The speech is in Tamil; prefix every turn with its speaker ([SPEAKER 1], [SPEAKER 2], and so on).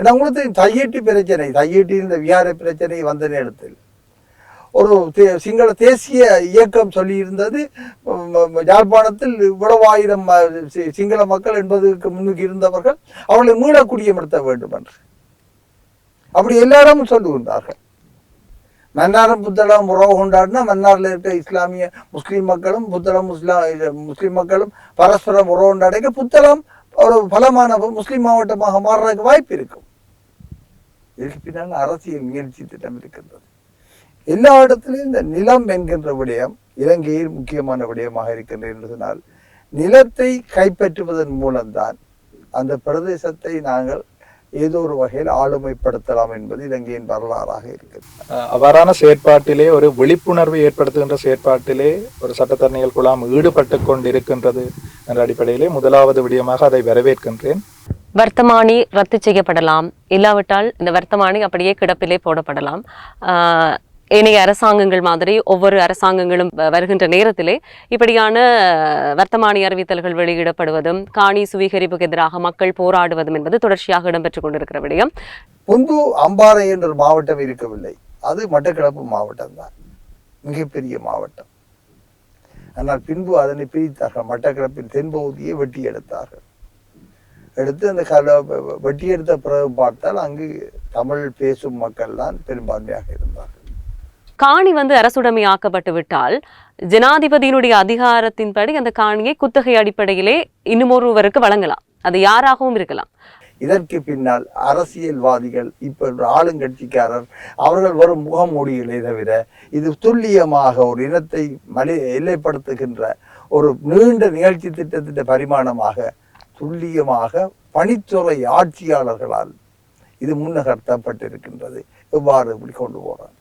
[SPEAKER 1] ஏன்னா உங்களுக்கு தையீட்டி பிரச்சனை தையீட்டி இந்த விகார பிரச்சனை வந்த நேரத்தில். ஒரு தே- சிங்கள தேசிய இயக்கம் சொல்லியிருந்தது யாழ்ப்பாணத்தில் இவ்வளவு ஆயிரம் சி- சிங்கள மக்கள் என்பதற்கு முன்னுக்கு இருந்தவர்கள் அவர்களை மீள குடியமர்த்த வேண்டும் என்று. அப்படி எல்லாரும் சொல்லுகின்றார்கள் மன்னாரும் புத்தளம் உறவு கொண்டாடினா மன்னாரில் இருக்க இஸ்லாமிய முஸ்லீம் மக்களும் புத்தளம் முஸ்லாம் முஸ்லீம் மக்களும் பரஸ்பரம் உறவு கொண்டாடிக்க புத்தளம் ஒரு பலமான முஸ்லீம் மாவட்டமாக மாறுறதுக்கு வாய்ப்பு இருக்கும். இதற்கு பின்னால் அரசியல் முயற்சி திட்டம் இருக்கின்றது. எல்லா இடத்திலும் இந்த நிலம் என்கின்ற விடயம் இலங்கையில் முக்கியமான விடயமாக இருக்கின்றது என்று சொன்னால் நிலத்தை கைப்பற்றுவதன் மூலம்தான் அந்த பிரதேசத்தை நாங்கள் ஏதோ ஒரு வகையில் ஆளுமைப்படுத்தலாம் என்பது இலங்கையின் வரலாறாக
[SPEAKER 2] இருக்குது. அவ்வாறான செயற்பாட்டிலே ஒரு விழிப்புணர்வை ஏற்படுத்துகின்ற செயற்பாட்டிலே ஒரு சட்டத்தரணிகள் குழாம் ஈடுபட்டு கொண்டிருக்கின்றது என்ற அடிப்படையிலே முதலாவது விடயமாக அதை வரவேற்கின்றேன்.
[SPEAKER 3] வர்த்தமானி ரத்து செய்யப்படலாம். இல்லாவிட்டால் இந்த வர்த்தமானி அப்படியே கிடப்பிலே போடப்படலாம். ஆஹ் ஏனைய அரசாங்கங்கள் மாதிரி ஒவ்வொரு அரசாங்கங்களும் வருகின்ற நேரத்திலே இப்படியான வர்த்தமானி அறிவித்தல்கள் வெளியிடப்படுவதும் காணி சுவீகரிப்புக்கு எதிராக மக்கள் போராடுவதும் என்பது தொடர்ச்சியாக இடம்பெற்றுக் கொண்டிருக்கிற விடயம்.
[SPEAKER 1] முன்பு அம்பாறை என்ற மாவட்டம் இருக்கவில்லை. அது மட்டக்களப்பு மாவட்டம் தான் மிகப்பெரிய மாவட்டம். ஆனால் பின்பு அதனை பிரித்தார்கள். மட்டக்களப்பின் தென்பகுதியை வெட்டி எடுத்தார்கள். எடுத்து அந்த கல வெட்டி எடுத்த பிறகு பார்த்தால் அங்கு தமிழ் பேசும் மக்கள் தான் பெரும்பான்மையாக இருந்தார்கள்.
[SPEAKER 3] காணி வந்து அரசுடைமை ஆக்கப்பட்டு விட்டால் ஜனாதிபதியினுடைய அதிகாரத்தின்படி அந்த காணியை குத்தகை அடிப்படையிலே இன்னுமொருவருக்கு வழங்கலாம். அது யாராகவும் இருக்கலாம்.
[SPEAKER 1] இதற்கு பின்னால் அரசியல்வாதிகள் இப்ப ஒரு ஆளுங்கட்சிக்காரர் அவர்கள் வரும் முகமூடிகளே தவிர இது துல்லியமாக ஒரு இனத்தை மலி எல்லைப்படுத்துகின்ற ஒரு நீண்ட நிகழ்ச்சி திட்டத்தின் பரிமாணமாக துல்லியமாக பணித்துறை ஆட்சியாளர்களால் இது முன்னகர்த்தப்பட்டிருக்கின்றது. எவ்வாறு இப்படி கொண்டு போகிறான்